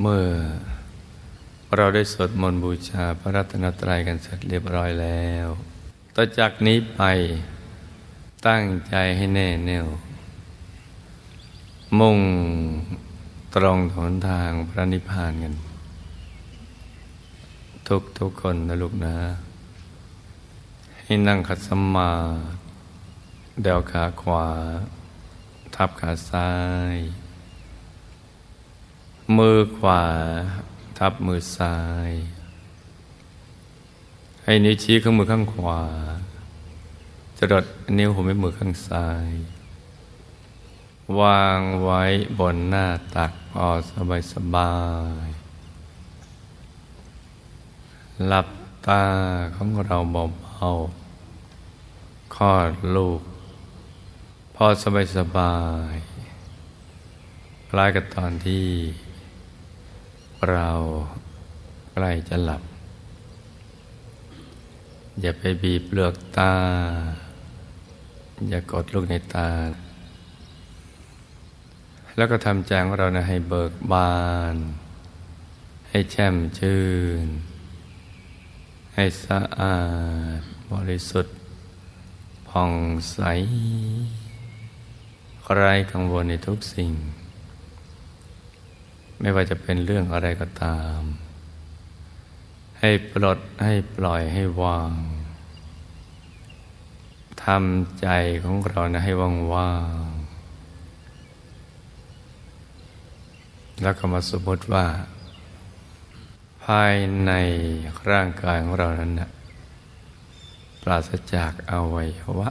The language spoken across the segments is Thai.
เมื่อเราได้สวดมนต์บูชาพระรัตนตรัยกันเสร็จเรียบร้อยแล้ว ต่อจากนี้ไปตั้งใจให้แน่แน่ว มุ่งตรงหนทางพระนิพพานกัน ทุกทุกคนนะลูกนะ ให้นั่งขัดสมาธิเดวขาขวา ทับขาซ้าย มือขวาทับมือซ้าย ให้นิ้วชี้ข้างมือข้างขวาจะดดนิ้วหัวแม่มือข้างซ้าย วางไว้บนหน้าตักพอสบายสบาย หลับตาของเราเบาๆคลอดลูก พอสบายสบายคล้ายกับตอนที่ เราใกล้จะหลับ อย่าไปบีบเปลือกตา อย่ากดลูกในตา แล้วก็ทำใจของเรานะให้เบิกบาน ให้แช่มชื่น ให้สะอาด บริสุทธิ์ผ่องใสไร้กังวลในทุกสิ่ง ไม่ว่าจะเป็นเรื่องอะไรก็ตาม ให้ปลดให้ปล่อยให้วางทำใจของเรานะให้ว่างว่างๆแล้วก็มาสมมติว่า ภายในร่างกายของเรานั้นนะปราศจากอวัยวะ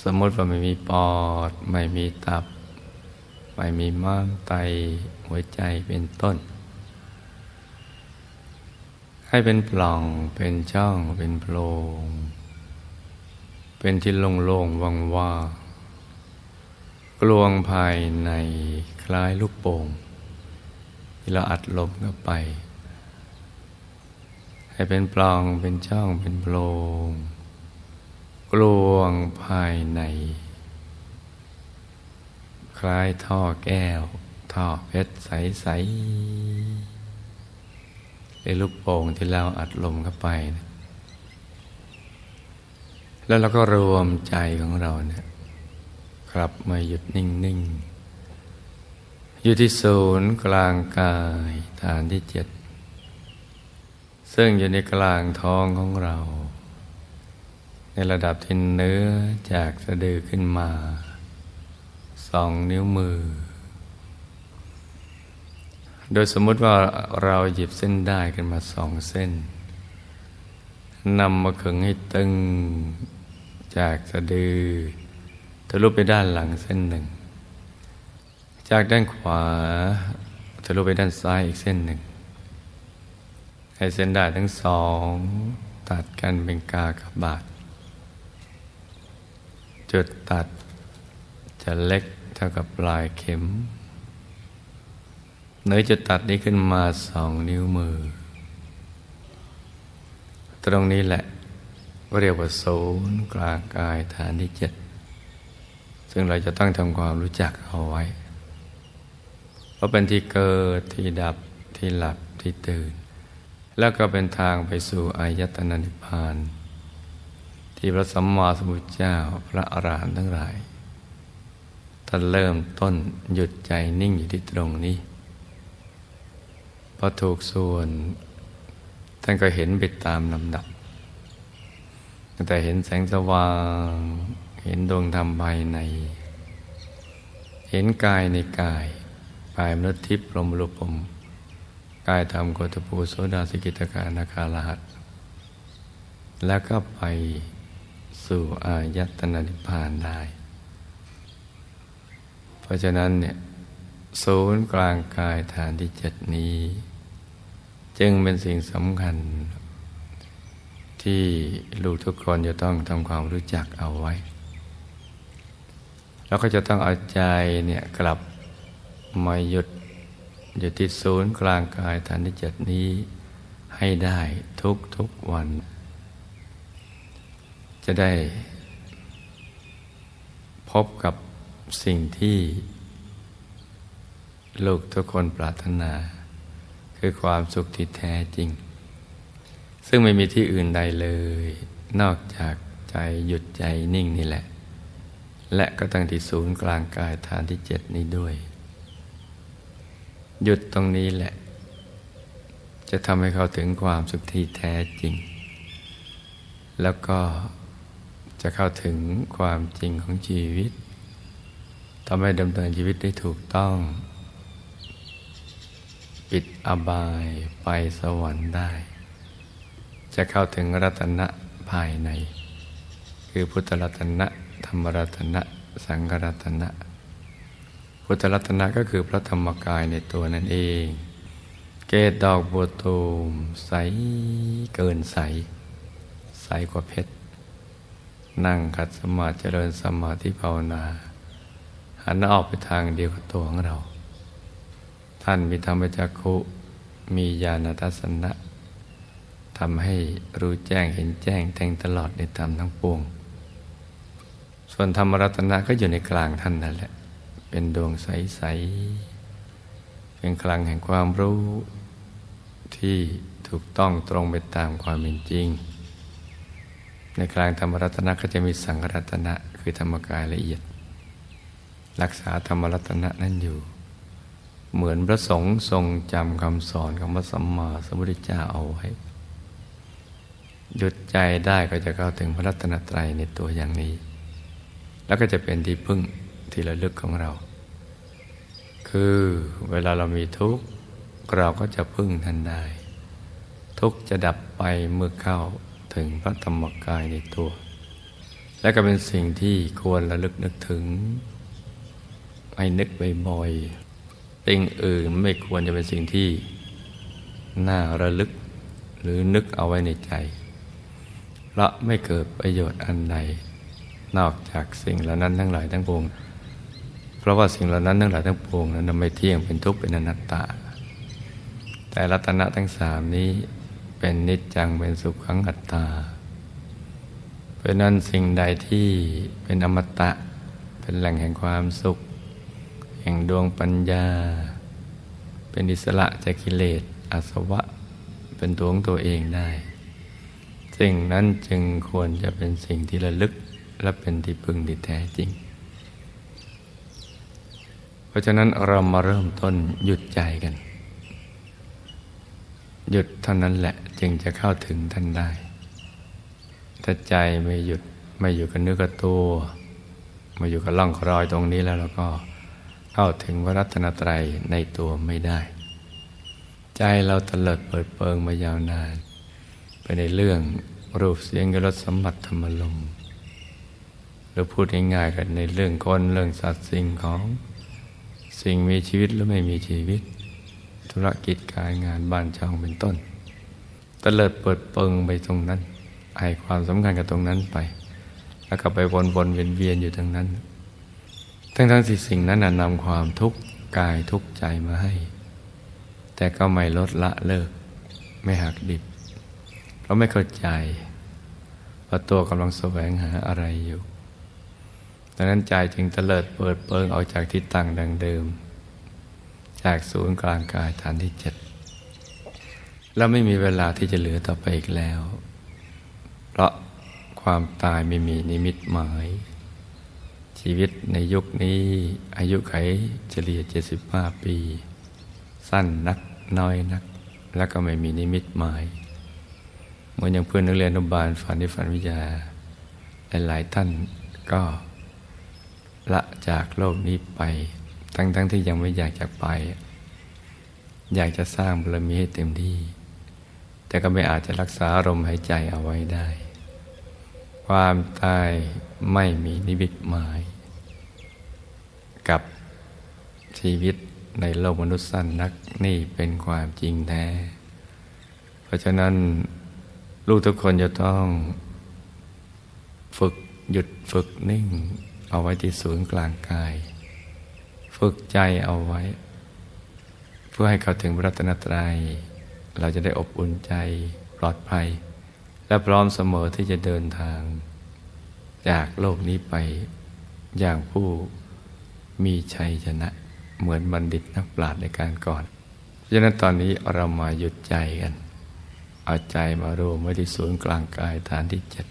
สมมติว่าไม่มีปอด ไม่มีตับ ไม่มีม้ามไตหัวใจเป็นต้น ให้เป็นปล่องเป็นช่องเป็นโพรง เป็นที่โล่งๆว่างๆกลวงภายในคล้ายลูกโป่งที่เราอัดลมเข้าไป ให้เป็นปล่องเป็นช่องเป็นโพรง กลวงภายใน คล้ายท่อแก้ว ท่อเพชรใสๆในลูกโป่งที่เราอัดลมเข้าไปนะแล้วเราก็รวมใจของเราเนี่ยกลับมาหยุดนิ่ง ๆ อยู่ที่ศูนย์กลางกายฐานที่เจ็ดซึ่งอยู่ในกลางท้องของเรา ในระดับที่เนื้อจากสะดือขึ้นมา สองนิ้วมือ โดยสมมุติว่าเราหยิบเส้นได้ขึ้นมาสองเส้นนำมาขึงให้ตึงจากสะดือทะลุไปด้านหลังเส้นหนึ่ง จากด้านขวาทะลุไปด้านซ้ายอีกเส้นหนึ่ง ให้เส้นได้ทั้งสองตัดกันเป็นกากบาท จุดตัดจะเล็ก เท่ากับปลายเข็ม เนื้อจะตัดนี้ขึ้นมาสองนิ้วมือ ตรงนี้แหละเรียกว่าศูนย์กลางกายฐานที่เจ็ดซึ่งเราจะต้องทำความรู้จักเอาไว้ เพราะเป็นที่เกิดที่ดับที่หลับที่ตื่น แล้วก็เป็นทางไปสู่อายตนะนิพพาน ที่พระสัมมาสัมพุทธเจ้าพระอรหันต์ทั้งหลาย ท่านเริ่มต้นหยุดใจนิ่งอยู่ที่ตรงนี้พอถูกส่วน ท่านก็เห็นไปตามลำดับตั้งแต่เห็นแสงสว่าง เห็นดวงธรรมภายใน เห็นกายในกายกายมนุษย์ทิพย์รมรูปมกายธรรมโกตปูโสดาสกิตการนาคาลหัส แล้วก็ไปสู่อายตนะนิพพานได้ เพราะฉะนั้นเนี่ยศูนย์กลางกายฐานที่เจ็ดนี้ จึงเป็นสิ่งสำคัญ ที่ลูกทุกคนจะต้องทำความรู้จักเอาไว้ แล้วก็จะต้องเอาใจเนี่ยกลับมาหยุดอยู่ที่ศูนย์กลางกายฐานที่เจ็ดนี้ให้ได้ทุกทุกวัน จะได้พบกับ สิ่งที่ลูกทุกคนปรารถนา คือความสุขที่แท้จริง ซึ่งไม่มีที่อื่นใดเลย นอกจากใจหยุดใจนิ่งนี่แหละ และก็ตั้งที่ศูนย์กลางกายฐานที่เจ็ดนี้ด้วย หยุดตรงนี้แหละ จะทำให้เขาถึงความสุขที่แท้จริง แล้วก็จะเข้าถึงความจริงของชีวิต ทำให้ดำเนินชีวิตได้ถูกต้อง ปิดอบายไปสวรรค์ได้ จะเข้าถึงรัตนะภายใน คือพุทธรัตนะธรรมรัตนะสังฆรัตนะ พุทธรัตนะก็คือพระธรรมกายในตัวนั่นเอง เกตดอกบัวตูมใสเกินใส ใสกว่าเพชร นั่งขัดสมาธิเจริญสมาธิภาวนา หันออกไปทางเดียวกับตัวของเรา ท่านมีธรรมจักขุมีญาณทัศนะทำให้รู้แจ้งเห็นแจ้งแทงตลอดในธรรมทั้งปวง ส่วนธรรมรัตนะก็อยู่ในกลางท่านนั่นแหละ เป็นดวงใส ๆ เป็นกลางแห่งความรู้ที่ถูกต้องตรงไปตามความเป็นจริง ในกลางธรรมรัตนะก็จะมีสังฆรัตนะคือธรรมกายละเอียด รักษาธรรมรัตนะนั่นอยู่ เหมือนพระสงฆ์ทรงจำคำสอนของพระสัมมาสัมพุทธเจ้าเอาไว้ หยุดใจได้ก็จะเข้าถึงพระรัตนตรัยในตัวอย่างนี้ แล้วก็จะเป็นที่พึ่งที่ระลึกของเรา คือเวลาเรามีทุกข์เราก็จะพึ่งท่านได้ ทุกข์จะดับไปเมื่อเข้าถึงพระธรรมกายในตัว และก็เป็นสิ่งที่ควรระลึกนึกถึง ให้นึกบ่อยๆสิ่งอื่นไม่ควรจะเป็นสิ่งที่น่าระลึกหรือนึกเอาไว้ในใจ เพราะไม่เกิดประโยชน์อันใดนอกจากสิ่งเหล่านั้นทั้งหลายทั้งปวง เพราะว่าสิ่งเหล่านั้นทั้งหลายทั้งปวงนั้นไม่เที่ยงเป็นทุกข์เป็นอนัตตา แต่รัตนะทั้งสามนี้เป็นนิจจังเป็นสุขขังอัตตา เพราะนั้นสิ่งใดที่เป็นอมตะเป็นแหล่งแห่งความสุข ห่งดวงปัญญา เป็นอิสระจากกิเลสอาสวะ เป็นตัวของตัวเองได้ สิ่งนั้นจึงควรจะเป็นสิ่งที่ระลึกและเป็นที่พึ่งที่แท้จริง เพราะฉะนั้นเรามาเริ่มต้นหยุดใจกัน หยุดเท่านั้นแหละจึงจะเข้าถึงท่านได้ ถ้าใจไม่หยุดไม่อยู่กับเนื้อกับตัวมาอยู่กับล่องรอยตรงนี้แล้วเราก็ เข้าถึงพระรัตนตรัยในตัวไม่ได้ ใจเราตลิดเปิดเปิงมายาวนาน ไปในเรื่องรูปเสียงกรสสัมผัสธรรมลมหรือพูดง่ายๆกันในเรื่องคนเรื่องสัตว์สิ่งของสิ่งมีชีวิตหรือไม่มีชีวิต ธุรกิจการงานบ้านช่องเป็นต้นตเลิดเปิดเปิงไปตรงนั้นให้ความสำคัญกับตรงนั้นไป แล้วก็ไปวนวนเวียนเวียนอยู่ตรงนั้น ทั้งทั้งสิ่สิ่งนั้นนำความทุกข์กายทุกข์ใจมาให้ แต่ก็ไม่ลดละเลิก ไม่หักดิบ เพราะไม่เข้าใจว่าตัวกำลังแสวงหาอะไรอยู่ดังนั้นใจจึงเตลิดเปิดเปิงออกจากที่ตั้งดังเดิม จากศูนย์กลางกายฐานที่เจ็ดแล้วไม่มีเวลาที่จะเหลือต่อไปอีกแล้ว เพราะความตายไม่มีนิมิตหมาย ชีวิตในยุคนี้อายุไขเฉลี่ย 75 ปี สั้นนักน้อยนัก แล้วก็ไม่มีนิมิตหมายเหมือนอย่างเพื่อนนักเรียนอนุบาลฝันในฝันวิทยา หลาย ๆ ท่านก็ละจากโลกนี้ไป ทั้งๆทที่ยังไม่อยากจะไป อยากจะสร้างบารมีให้เต็มที่ แต่ก็ไม่อาจจะรักษาลมหายใจเอาไว้ได้ ความตายไม่มีนิมิตหมาย กับชีวิตในโลกมนุษย์สั้นนักนี่เป็นความจริงแท้ เพราะฉะนั้นลูกทุกคนจะต้องฝึกหยุดฝึกนิ่ง เอาไว้ที่ศูนย์กลางกาย ฝึกใจเอาไว้ เพื่อให้เขาถึงรัตนตรัย เราจะได้อบอุ่นใจปลอดภัย และพร้อมเสมอที่จะเดินทาง จากโลกนี้ไปอย่างผู้มีชัยชนะ เหมือนบัณฑิตนักปราชญ์ในการก่อนฉะนั้นตอนนี้เรามาหยุดใจกัน เอาใจมารวมไว้ที่ศูนย์กลางกายฐานที่เจ็ด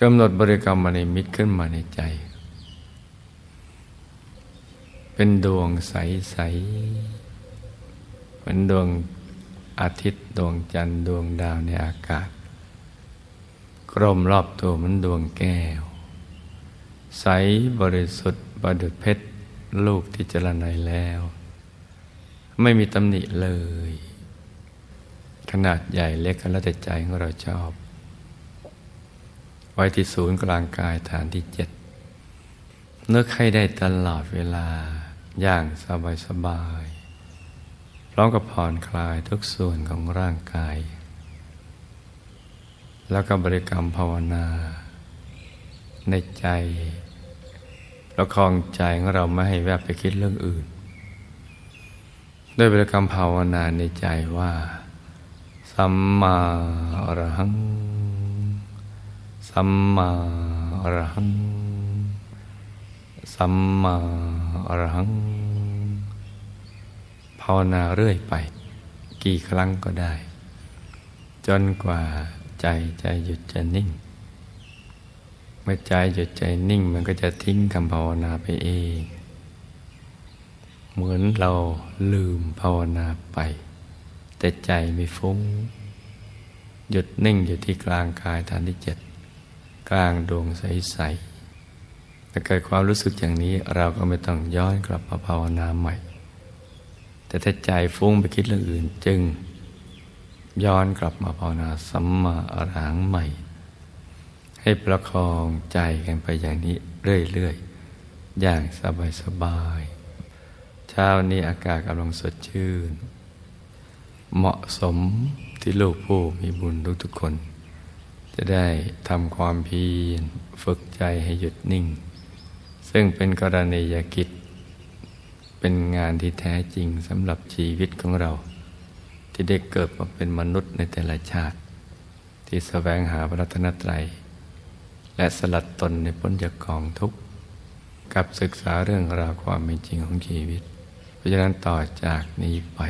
กำหนดบริกรรมมาในมิตรขึ้นมาในใจ เป็นดวงใส ๆเป็นดวงอาทิตย์ดวงจันทร์ดวงดาวในอากาศ กลมรอบตัวเหมันดวงแก้ว ใสบริสุทธิ์ประดุจเพชรลูกที่เจรไนแล้ว ไม่มีตำหนิเลย ขนาดใหญ่เล็กก็แล้วแต่ใจของเราชอบ ไว้ที่ศูนย์กลางกายฐานที่เจ็ดนึกให้ได้ตลอดเวลาอย่างสบายสบายๆพร้อมกับผ่อนคลายทุกส่วนของร่างกาย แล้วก็บริกรรมภาวนา ในใจประคองใจของเราไม่ให้แวบไปคิดเรื่องอื่น ด้วยบริกรรมภาวนาในใจว่า สัมมาอรหัง สัมมาอรหัง สัมมาอรหัง ภาวนาเรื่อยไป กี่ครั้งก็ได้ จนกว่า ใจใจหยุดจะนิ่ง เมื่อใจหยุดใจนิ่งมันก็จะทิ้งคำภาวนาไปเอง เหมือนเราลืมภาวนาไป แต่ใจไม่ฟุ้ง หยุดนิ่งอยู่ที่กลางกายฐานที่เจ็ดกลางดวงใสๆถ้าเกิดความรู้สึกอย่างนี้เราก็ไม่ต้องย้อนกลับมาภาวนาใหม่ แต่ถ้าใจฟุ้งไปคิดเรื่องอื่นจึง ย้อนกลับมาภาวนาสัมมาอรหังใหม่ ให้ประคองใจกันไปอย่างนี้เรื่อยๆ อย่างสบายๆ เช้านี้อากาศกำลังสดชื่น เหมาะสมที่ลูกผู้มีบุญทุกๆคน จะได้ทำความเพียรฝึกใจให้หยุดนิ่ง ซึ่งเป็นกรณียกิจ เป็นงานที่แท้จริงสำหรับชีวิตของเรา ที่ได้เกิดมาเป็นมนุษย์ในแต่ละชาติ ที่แสวงหาพระรัตนตรัย และสลัดตนในพ้นจากกองทุกข์ กับศึกษาเรื่องราวความเป็นจริงของชีวิต เพราะฉะนั้นต่อจากนี้ไป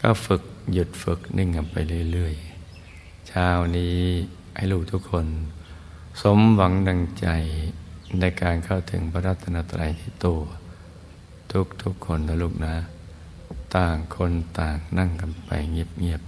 ก็ฝึกหยุดฝึกนิ่งกันไปเรื่อยๆเช้านี้ให้ลูกทุกคน สมหวังดังใจในการเข้าถึงพระรัตนตรัยที่ตัวทุกๆคนนะลูกนะ ต่างคนต่างนั่งกันไปเงียบ